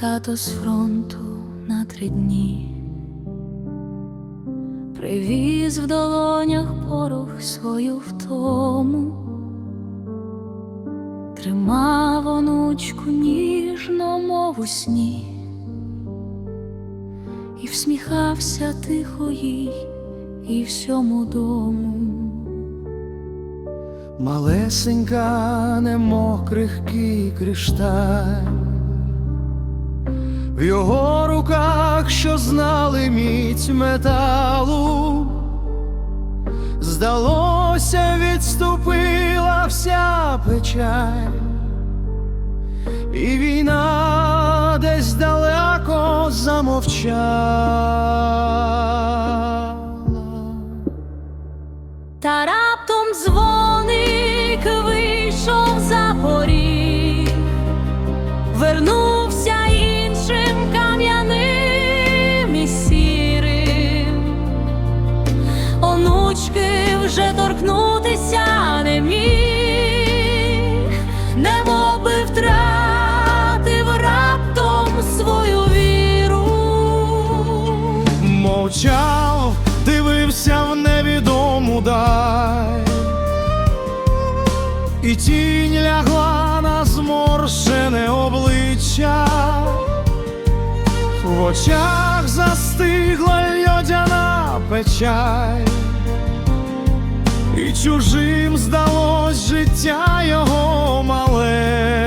тато з фронту на три дні. Привіз в долонях порох свою втому, тримав онучку ніжно, мов у сні, і всміхався тихо їй і всьому дому. Малесенька, немов крихкий кришталь, в його руках, що знали міць металу, здалося, відступила вся печаль, і війна десь далеко замовчала. Та раптом дзвоник вийшов за поріг, вернувся вже торкнутися не міг, немов би втратив раптом свою віру. Мовчав, дивився в невідому даль, і тінь лягла на зморщене обличчя, в очах застигла льодяна печаль, і чужим здалось життя його малечі.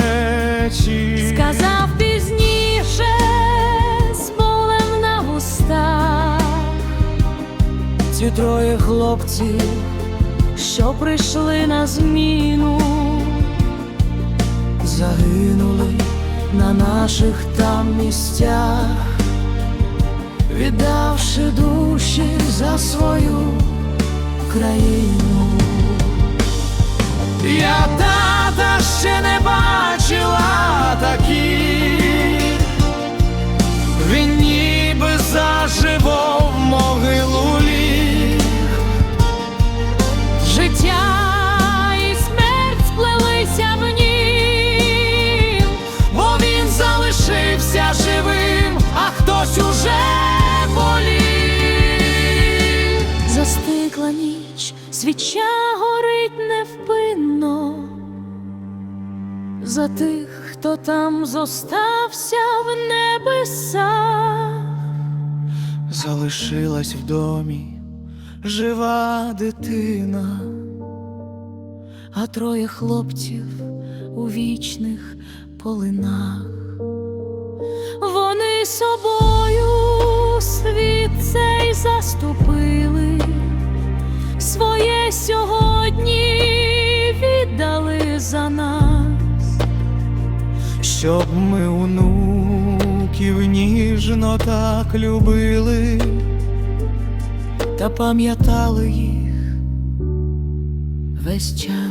Сказав пізніше з болем на вустах Ці троє хлопців що прийшли на зміну, загинули на наших там місцях, віддавши душі за свою країну. Я тата ще не бачила свіча горить невпинно. За тих, хто там зостався в небесах. Залишилась в домі жива дитина, а троє хлопців у вічних полинах. Вони собою світ цей заступили, щоб ми онуків ніжно так любили та пам'ятали їх весь час.